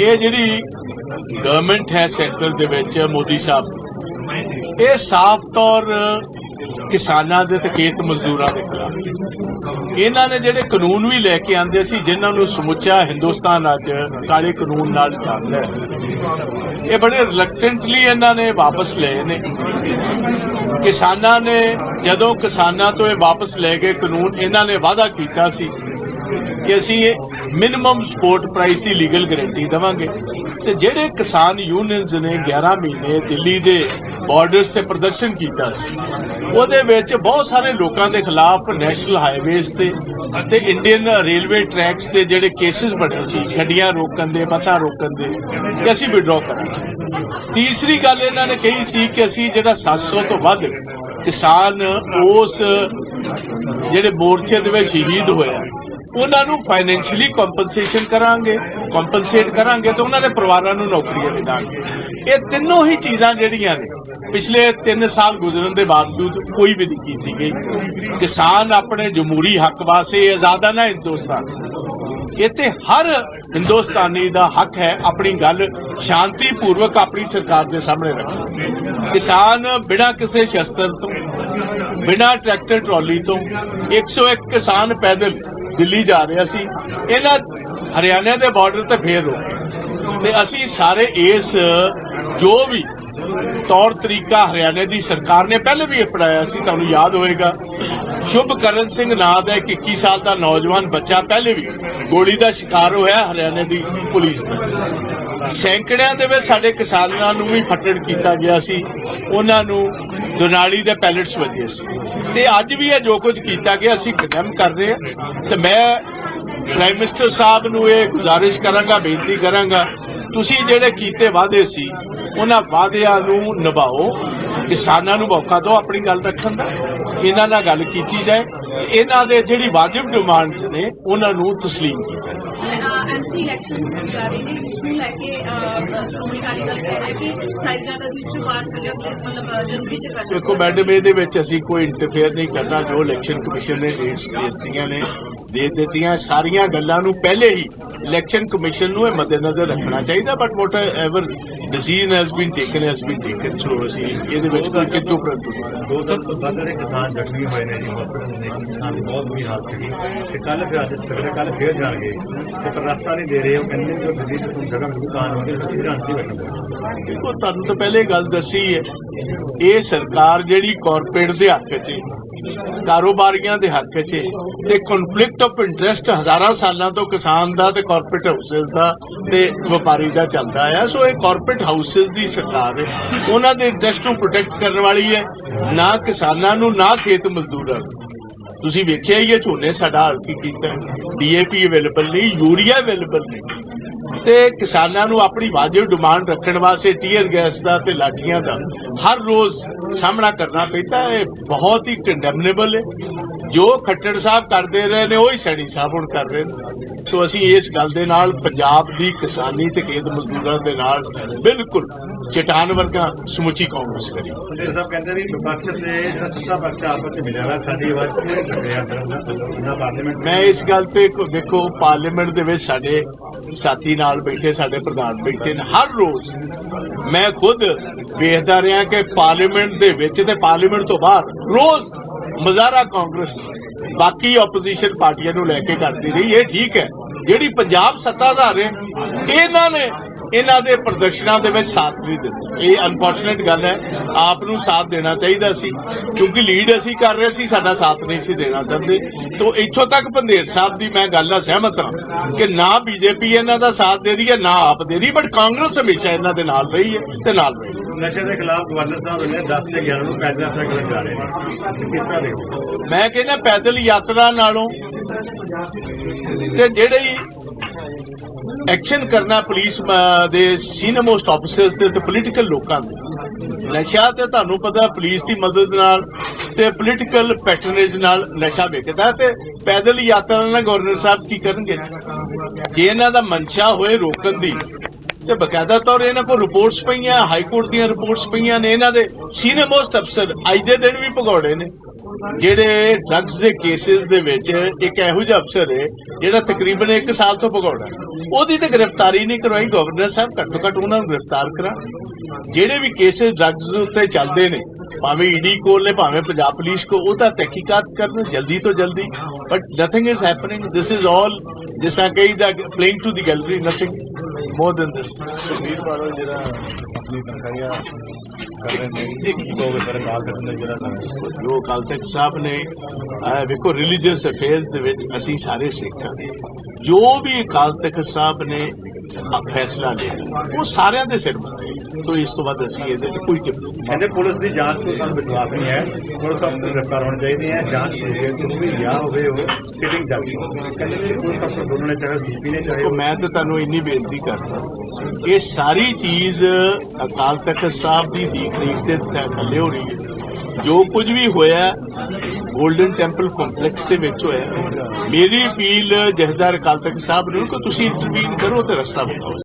ਇਹ ਜਿਹੜੀ ਗਵਰਨਮੈਂਟ ਹੈ ਸੈਂਟਰ ਦੇ ਵਿੱਚ, ਮੋਦੀ ਸਾਹਿਬ, ਇਹ ਸਾਫ਼ ਤੌਰ ਕਿਸਾਨਾਂ ਦੇ ਤੇ ਖੇਤ ਮਜ਼ਦੂਰਾਂ ਦੇ ਖਿਲਾਫ ਇਹਨਾਂ ਨੇ ਜਿਹੜੇ ਕਾਨੂੰਨ ਵੀ ਲੈ ਕੇ ਆਂਦੇ ਸੀ, ਜਿਨ੍ਹਾਂ ਨੂੰ ਸਮੁੱਚਾ ਹਿੰਦੁਸਤਾਨ ਅੱਜ ਕਾਲੇ ਕਾਨੂੰਨ ਨਾਲ ਜਾਣਦਾ ਹੈ। ਇਹ ਬੜੇ ਰਿਲੈਕਟੈਂਟਲੀ ਇਹਨਾਂ ਨੇ ਵਾਪਸ ਲਏ ਨੇ। ਕਿਸਾਨਾਂ ਨੇ, ਜਦੋਂ ਕਿਸਾਨਾਂ ਤੋਂ ਇਹ ਵਾਪਸ ਲੈ ਕੇ ਕਾਨੂੰਨ, ਇਹਨਾਂ ਨੇ ਵਾਅਦਾ ਕੀਤਾ ਸੀ ਕਿ ਅਸੀਂ ਮਿਨੀਮਮ ਸਪੋਰਟ ਪ੍ਰਾਈਸ ਦੀ ਲੀਗਲ ਗਾਰੰਟੀ ਦੇਵਾਂਗੇ। ਤੇ ਜਿਹੜੇ ਕਿਸਾਨ ਯੂਨੀਅਨਸ ਨੇ 11 ਮਹੀਨੇ ਦਿੱਲੀ ਦੇ ਬਾਰਡਰਸ ਤੇ ਪ੍ਰਦਰਸ਼ਨ ਕੀਤਾ ਸੀ, ਉਹਦੇ ਵਿੱਚ ਬਹੁਤ ਸਾਰੇ ਲੋਕਾਂ ਦੇ ਖਿਲਾਫ ਨੈਸ਼ਨਲ ਹਾਈਵੇਜ਼ ਤੇ ਅਤੇ ਇੰਡੀਅਨ ਰੇਲਵੇ ਟਰੈਕਸ ਤੇ ਜਿਹੜੇ ਕੇਸਿਸ ਬਣੇ ਸੀ, ਗੱਡੀਆਂ ਰੋਕਣ ਦੇ, ਬੱਸਾਂ ਰੋਕਣ ਦੇ ਕਿ ਅਸੀਂ ਵਿਡਰਾਅ ਕਰਾਂਗੇ। ਤੀਸਰੀ ਗੱਲ ਇਹਨਾਂ ਨੇ ਕਹੀ ਸੀ ਕਿ ਅਸੀਂ ਜਿਹੜਾ 700 ਤੋਂ ਵੱਧ ਕਿਸਾਨ ਉਸ ਜਿਹੜੇ ਮੋਰਚੇ ਦੇ ਵਿੱਚ ਸ਼ਹੀਦ ਹੋਇਆ ਉਹਨਾਂ ਨੂੰ ਫਾਈਨੈਂਸ਼ੀਅਲੀ ਕੰਪਨਸੇਸ਼ਨ ਕਰਾਂਗੇ ਕੰਪਨਸੇਟ ਕਰਾਂਗੇ ਤੇ ਉਹਨਾਂ ਦੇ ਪਰਿਵਾਰਾਂ ਨੂੰ ਨੌਕਰੀਆਂ ਦੇ ਇਹ ਤਿੰਨੋਂ ਹੀ ਚੀਜ਼ਾਂ ਜਿਹੜੀਆਂ ਨੇ, ਪਿਛਲੇ 3 ਸਾਲ ਗੁਜ਼ਰਨ ਦੇ ਬਾਵਜੂਦ ਕੋਈ ਵੀ ਨਹੀਂ ਕੀਤੀ ਗਈ। ਕਿਸਾਨ ਆਪਣੇ ਜਮਹੂਰੀ ਹੱਕ ਵਾਸਤੇ ਆਜ਼ਾਦਾਨਾ ਹਿੰਦੁਸਤਾਨ? ਇੱਥੇ ਹਰ ਹਿੰਦੁਸਤਾਨੀ ਦਾ ਹੱਕ ਹੈ ਆਪਣੀ ਗੱਲ ਸ਼ਾਂਤੀਪੂਰਵਕ ਆਪਣੀ ਸਰਕਾਰ ਦੇ ਸਾਹਮਣੇ ਰੱਖਣਾ। ਕਿਸਾਨ ਬਿਨਾਂ ਕਿਸੇ ਸ਼ਸਤਰ ਤੋਂ, ਬਿਨਾਂ ਟਰੈਕਟਰ ਟਰਾਲੀ ਤੋਂ 101 ਕਿਸਾਨ ਪੈਦਲ ਦਿੱਲੀ ਜਾ ਰਿਹਾ ਸੀ ਇਹਨਾਂ ਹਰਿਆਣਾ ਦੇ ਬਾਰਡਰ ਤੇ ਫੇਰ ਰੋਕੇ ਤੇ ਅਸੀਂ ਸਾਰੇ ਇਸ, ਜੋ ਵੀ ਤੌਰ ਤਰੀਕਾ ਹਰਿਆਣੇ ਦੀ ਸਰਕਾਰ ਨੇ ਪਹਿਲੇ ਵੀ ਅਪਣਾਇਆ ਸੀ, ਤੁਹਾਨੂੰ ਯਾਦ ਹੋਵੇਗਾ ਸ਼ੁਭਕਰਨ ਸਿੰਘ ਨਾਂ ਦਾ ਇੱਕ 21 ਸਾਲ ਦਾ ਨੌਜਵਾਨ ਬੱਚਾ ਪਹਿਲੇ ਵੀ ਗੋਲੀ ਦਾ ਸ਼ਿਕਾਰ ਹੋਇਆ ਹਰਿਆਣੇ ਦੀ ਪੁਲਿਸ ਦਾ। ਸੈਂਕੜਿਆਂ ਦੇ ਵਿੱਚ ਸਾਡੇ ਕਿਸਾਨਾਂ ਨੂੰ ਵੀ ਫੱਟੜ ਕੀਤਾ ਗਿਆ ਸੀ। ਉਹਨਾਂ ਨੂੰ ਦੁਨਾਲੀ ਦੇ ਪੈਲਟਸ ਵਜੇ ਸੀ। ਤੇ ਅੱਜ ਵੀ ਇਹ ਜੋ ਕੁਝ ਕੀਤਾ ਗਿਆ, ਅਸੀਂ ਕੰਡੈਮ ਕਰ ਰਹੇ ਹਾਂ। ਤੇ ਮੈਂ ਪ੍ਰਾਈਮ ਮਿਨਿਸਟਰ ਸਾਹਿਬ ਨੂੰ ਇਹ ਗੁਜ਼ਾਰਿਸ਼ ਕਰਾਂਗਾ, ਬੇਨਤੀ ਕਰਾਂਗਾ ਤੁਸੀਂ ਜਿਹੜੇ ਕੀਤੇ ਵਾਅਦੇ ਸੀ ਉਹਨਾਂ ਵਾਅਦਿਆਂ ਨੂੰ ਨਿਭਾਓ ਕਿਸਾਨਾਂ ਨੂੰ ਮੌਕਾ ਦਿਓ ਆਪਣੀ ਗੱਲ ਰੱਖਣ ਦਾ ਇਹਨਾਂ ਨਾਲ ਗੱਲ ਕੀਤੀ ਜਾਏ ਇਹਨਾਂ ਦੇ ਜਿਹੜੀ ਵਾਜਿਬ ਡਿਮਾਂਡਸ ਨੇ ਉਹਨਾਂ ਨੂੰ ਤਸਲੀਮ ਕੀਤਾ ਐਮਸੀ ਇਲੈਕਸ਼ਨ ਜਾ ਰਹੇ ਨੇ ਇਸ ਨੂੰ ਲੈ ਕੇ ਅਹ, ਸ਼੍ਰੋਮਣੀ ਅਕਾਲੀ ਦਲ ਕਹਿ ਰਿਹਾ ਕਿ ਸਾਈਜ਼ਾਂ ਦਾ ਵਿੱਚ ਬਾਤ ਕਰਿਆ ਮਤਲਬ ਅਹ, ਜਨਵਰੀ ਚ ਕਰਨਾ ਦੇਖੋ ਮੈਡਮ ਇਹਦੇ ਵਿੱਚ ਅਸੀਂ ਕੋਈ ਇੰਟਰਫੇਅਰ ਨਹੀਂ ਕਰਨਾ ਜੋ ਇਲੈਕਸ਼ਨ ਕਮਿਸ਼ਨ ਨੇ ਡੇਟਸ ਦੇ ਦਿੱਤੀਆਂ ਨੇ ਦੇ ਦਿੱਤੀਆਂ ਸਾਰੀਆਂ ਗੱਲਾਂ ਨੂੰ ਪਹਿਲੇ ਹੀ ਇਲੈਕਸ਼ਨ ਕਮਿਸ਼ਨ ਨੂੰ ਇਹ ਮੱਦੇਨਜ਼ਰ ਰੱਖਣਾ ਚਾਹੀਦਾ but whatever decision has been taken has been taken so ਅਸੀਂ ਇਹਦੇ ਵਿੱਚ ਕੋਈ ਕਿਤੋਂ ਪ੍ਰੰਤੂ। ਦੋ ਜਿਹੜੇ ਕਿਸਾਨ ਜ਼ਖਮੀ ਹੋਏ ਨੇ ਜੀ ਕਿਸਾਨ ਬਹੁਤ ਬੁਰੀ ਹਾਲਤ ਹੈਗੀ ਤੇ ਕੱਲ ਫਿਰ ਅੱਜ ਸਵੇਰੇ ਕੱਲ ਫੇਰ ਜਾਣਗੇ। ਤੇ ਪਰ ਰਸਤਾ ਨਹੀਂ ਦੇ ਰਹੇ ਉਹ ਕਹਿੰਦੇ ਕਿ ਦਿੱਲੀ ਤੋਂ ਜਗ੍ਹਾ ਮਿਲੂ ਕਾਨ ਹੋਵੇ ਅਸੀਂ ਰਾਂਤੀ ਬੈਠੇ ਦੇਖੋ ਤੁਹਾਨੂੰ ਤਾਂ ਪਹਿਲੇ ਗੱਲ ਦੱਸੀ ਹੈ ਇਹ ਸਰਕਾਰ ਜਿਹੜੀ ਕਾਰਪੋਰੇਟ ਦੇ ਹੱਕ 'ਚ ਹੈ, ਕਾਰੋਬਾਰੀਆਂ ਦੇ ਹੱਕ 'ਚ ਤੇ ਕਨਫਲਿਕਟ ਆਫ ਇੰਟਰਸਟ ਹਜ਼ਾਰਾਂ ਸਾਲਾਂ ਤੋਂ ਕਿਸਾਨ ਦਾ ਤੇ ਕਾਰਪੋਰੇਟ ਹਾਊਸਸ ਦਾ ਤੇ ਵਪਾਰੀ ਦਾ ਚੱਲਦਾ ਆਇਆ ਸੋ ਇਹ ਕਾਰਪੋਰੇਟ ਹਾਊਸਸ ਦੀ ਸਰਕਾਰ ਹੈ। ਉਹਨਾਂ ਦੇ ਇੰਟਰਸਟ ਨੂੰ ਪ੍ਰੋਟੈਕਟ ਕਰਨ ਵਾਲੀ ਹੈ। ਨਾ ਕਿਸਾਨਾਂ ਨੂੰ, ਨਾ ਖੇਤ ਮਜ਼ਦੂਰਾਂ ਨੂੰ। ਤੁਸੀਂ ਵੇਖਿਆ ਹੀ ਹੈ, ਝੋਨੇ ਸਾਡਾ ਹਾਲ ਕੀ ਕੀਤਾ ਡੀਏਪੀ ਅਵੇਲੇਬਲ ਨਹੀਂ, ਯੂਰੀਆ ਅਵੇਲੇਬਲ ਨਹੀਂ। ਤੇ ਕਿਸਾਨਾਂ ਨੂੰ ਆਪਣੀ ਵਾਜਿਬ ਡਿਮਾਂਡ ਰੱਖਣ ਵਾਸਤੇ ਟੀਅਰ ਗੈਸ ਦਾ ਤੇ ਲਾਠੀਆਂ ਦਾ ਹਰ ਰੋਜ਼ ਸਾਹਮਣਾ ਕਰਨਾ ਪੈਂਦਾ ਹੈ। ਇਹ ਬਹੁਤ ਹੀ ਕੰਡੈਮਨੇਬਲ ਹੈ। ਜੋ ਖੱਟੜ ਸਾਹਿਬ ਕਰਦੇ ਰਹੇ ਨੇ, ਉਹੀ ਸੈਣੀ ਸਾਹਿਬ ਹੁਣ ਕਰ ਰਹੇ ਨੇ। ਸੋ ਅਸੀਂ ਇਸ ਗੱਲ ਦੇ ਨਾਲ, ਪੰਜਾਬ ਦੀ ਕਿਸਾਨੀ ਤੇ ਖੇਤ ਮਜ਼ਦੂਰਾਂ ਦੇ ਨਾਲ ਬਿਲਕੁਲ ਚਟਾਨ ਵਰਗਾ ਸਮੁੱਚੀ ਕਾਂਗਰਸ ਕਰੀ। ਸੁਨੀਲ ਸਾਹਿਬ ਕਹਿੰਦੇ ਵੀ ਵਿਪਕਸ਼ ਤੇ ਜਿਹੜਾ ਸੱਤਾ ਪਕਸ਼ ਆਪਸ ਵਿੱਚ ਮਿਲਿਆ ਵਾ ਸਾਡੀ ਆਵਾਜ਼ ਕਿਹਨੇ ਕੱਢਿਆ ਅੰਦਰ ਨਾ ਪਾਰਲੀਮੈਂਟ ਮੈਂ ਇਸ ਗੱਲ ਤੇ ਵੇਖੋ ਪਾਰਲੀਮੈਂਟ ਦੇ ਵਿੱਚ ਸਾਡੇ ਸਾਥੀ ਨਾਲ ਬੈਠੇ ਸਾਡੇ ਪ੍ਰਧਾਨ ਬੈਠੇ ਨੇ ਹਰ ਰੋਜ਼ ਮੈਂ ਖੁਦ ਵੇਖਦਾ ਰਿਹਾ ਕਿ ਪਾਰਲੀਮੈਂਟ ਦੇ ਵਿੱਚ ਤੇ ਪਾਰਲੀਮੈਂਟ ਤੋਂ ਬਾਹਰ ਰੋਜ਼ ਮਜ਼ਾਰਾ ਕਾਂਗਰਸ ਬਾਕੀ ਆਪੋਜੀਸ਼ਨ ਪਾਰਟੀਆਂ ਨੂੰ ਲੈ ਕੇ ਕਰਦੀ ਰਹੀ। ਇਹ ਠੀਕ ਹੈ। ਜਿਹੜੀ ਪੰਜਾਬ ਸੱਤਾਧਾਰ ਹੈ ਇਹਨਾਂ ਨੇ ਇਹਨਾਂ ਦੇ ਪ੍ਰਦਰਸ਼ਨਾਂ ਦੇ ਵਿੱਚ ਸਾਥ ਨਹੀਂ ਦਿੱਤਾ ਇਹ ਅਨਫੋਰਚੂਨੇਟ ਗੱਲ ਹੈ। ਆਪ ਨੂੰ ਸਾਥ ਦੇਣਾ ਚਾਹੀਦਾ ਸੀ। ਕਿਉਂਕਿ ਲੀਡ ਅਸੀਂ ਕਰ ਰਹੇ ਸੀ ਸਾਡਾ ਸਾਥ ਨਹੀਂ ਸੀ ਦੇਣਾ ਚਾਹੁੰਦੇ। ਤੋਂ ਇੱਥੋਂ ਤੱਕ ਪੰਧੇਰ ਸਾਹਿਬ ਦੀ ਮੈਂ ਗੱਲ ਨਾਲ ਸਹਿਮਤ ਹਾਂ ਕਿ ਨਾ ਬੀਜੇਪੀ ਇਹਨਾਂ ਦਾ ਸਾਥ ਦੇ ਰਹੀ ਹੈ ਨਾ ਆਪ ਦੇ ਰਹੀ ਬਟ ਕਾਂਗਰਸ ਹਮੇਸ਼ਾ ਇਹਨਾਂ ਦੇ ਨਾਲ ਰਹੀ ਹੈ ਤੇ ਨਾਲ ਰਹੀ ਨਸ਼ੇ ਦੇ ਖਿਲਾਫ ਗਵਰਨਰ ਸਾਹਿਬ ਨੇ 10 ਤੇ 11 ਨੂੰ ਪੈਦਲ ਯਾਤਰਾ ਕਰਨ ਜਾ ਰਹੇ ਨੇ ਮੈਂ ਕਹਿੰਦਾ ਪੈਦਲ ਯਾਤਰਾ ਨਾਲੋਂ ਤੇ ਜਿਹੜੇ ਐਕਸ਼ਨ ਕਰਨਾ ਪੁਲਿਸ ਦੇ ਸੀਨੀਅਰ ਮੋਸਟ ਆਫੀਸਰਸ ਤੇ ਪੋਲੀਟੀਕਲ ਲੋਕਾਂ ਦੇ। ਨਸ਼ਾ ਤੇ ਤੁਹਾਨੂੰ ਪਤਾ ਪੁਲਿਸ ਦੀ ਮਦਦ ਨਾਲ ਤੇ ਪੋਲੀਟੀਕਲ ਪੈਟਰਨੇਜ ਨਾਲ ਨਸ਼ਾ ਵਿਕਦਾ ਤੇ ਪੈਦਲ ਯਾਤਰਾ ਨਾਲ ਗਵਰਨਰ ਸਾਹਿਬ ਕੀ ਕਰਨਗੇ? ਜੇ ਇਹਨਾਂ ਦਾ ਮਨਸ਼ਾ ਹੋਏ ਰੋਕਣ ਦੀ, ਤੇ ਬਕਾਇਦਾ ਤੌਰ ਇਹਨਾਂ ਕੋਲ ਰਿਪੋਰਟਸ ਪਈਆਂ ਹਾਈ ਕੋਰਟ ਦੀਆਂ ਰਿਪੋਰਟਸ ਪਈਆਂ ਨੇ, ਇਹਨਾਂ ਦੇ ਸੀਨੀਅਰ ਮੋਸਟ ਅਫਸਰ ਅੱਜ ਦੇ ਦਿਨ ਵੀ ਭਗੌੜੇ ਨੇ। ਜਿਹੜੇ ਡਰੱਗਸ ਦੇ ਕੇਸਿਸ ਦੇ ਵਿੱਚ ਇੱਕ ਇਹੋ ਜਿਹਾ ਅਫਸਰ ਹੈ, ਜਿਹੜਾ ਤਕਰੀਬਨ 1 ਸਾਲ ਤੋਂ ਭਗੌੜਾ ਉਹਦੀ ਤੇ ਗ੍ਰਿਫਤਾਰੀ ਨਹੀਂ ਕਰਵਾਈ ਗਵਰਨਰ ਸਾਹਿਬ ਘੱਟੋ ਘੱਟ ਉਹਨਾਂ ਨੂੰ ਗ੍ਰਿਫਤਾਰ ਕਰਾ। ਜਿਹੜੇ ਵੀ ਕੇਸਿਸ ਡਰੱਗਸ ਦੇ ਉੱਤੇ ਚੱਲਦੇ ਨੇ, ਭਾਵੇਂ ਈਡੀ ਕੋਲ ਨੇ, ਭਾਵੇਂ ਪੰਜਾਬ ਪੁਲਿਸ ਕੋ ਉਹਦਾ ਤਹਿਕੀਕਾਤ ਕਰਨ, ਜਲਦੀ ਤੋਂ ਜਲਦੀ। But nothing is happening this is all ਜਿਸਾ ਕਹੀਦਾ playing to the gallery nothing more than this Sukhbir Badal ਜਿਹੜਾ ਆਪਣੀ ਤਨਖਾਹੀਆਂ ਕਰ ਰਹੇ ਨੇ। ਇੱਕ ਦੋ ਵੇਲੇ ਕਾਲ ਕਰਨ ਦੇ ਜਿਹੜਾ ਜੋ ਅਕਾਲ ਤਖਤ ਸਾਹਿਬ ਨੇ ਵੇਖੋ ਰਿਲੀਜੀਅਸ ਅਫੇਅਰਸ ਦੇ ਵਿੱਚ ਅਸੀਂ ਸਾਰੇ ਸਿੱਖ ਜੋ ਵੀ ਅਕਾਲ ਤਖਤ ਸਾਹਿਬ ਨੇ ਫੈਸਲਾ ਲਿਆ ਉਹ ਸਾਰਿਆਂ ਦੇ ਸਿਰ ਤੋਂ ਇਸ ਤੋਂ ਬਾਅਦ ਅਸੀਂ ਇਹਦੇ ਕੋਈ ਟਿੱਪਣੀ ਕਹਿੰਦੇ ਪੁਲਿਸ ਦੀ ਜਾਂਚ ਤੋਂ ਸਾਨੂੰ ਵਿਸ਼ਵਾਸ ਨਹੀਂ ਹੈ। ਪੁਲਿਸ ਅਫਸਰ ਗ੍ਰਿਫਤਾਰ ਹੋਣੇ ਚਾਹੀਦੇ ਹੈ। ਜਾਂਚ ਹੋਵੇ ਜੋ ਵੀ ਰਿਹਾ ਹੋਵੇ ਉਹ ਸਿਟਿੰਗ ਚੱਲਦੀ ਕਹਿੰਦੇ ਪੁਲਿਸ ਅਫਸਰ ਨੇ ਚਾਹੇ ਡੀਪੀ ਨੇ ਚਾਹੇ ਮੈਂ ਤਾਂ ਤੁਹਾਨੂੰ ਇੰਨੀ ਬੇਨਤੀ ਕਰਦਾ। ਇਹ ਸਾਰੀ ਚੀਜ਼ ਅਕਾਲ ਤਖਤ ਸਾਹਿਬ ਦੀ ਦੇਖ ਰੇਖ ਦੇ ਥ- ਥੱਲੇ ਹੋ ਰਹੀ ਹੈ। ਜੋ ਕੁਝ ਵੀ ਹੋਇਆ ਗੋਲਡਨ ਟੈਂਪਲ ਕੰਪਲੈਕਸ ਦੇ ਵਿੱਚ ਹੋਇਆ ਮੇਰੀ ਅਪੀਲ ਜਹਦਾਰ ਅਕਾਲ ਤਖਤ ਸਾਹਿਬ ਨੂੰ ਕਿ ਤੁਸੀਂ ਇੰਟਰਵੀਨ ਕਰੋ ਤੇ ਰਸਤਾ ਬਣਾਓ।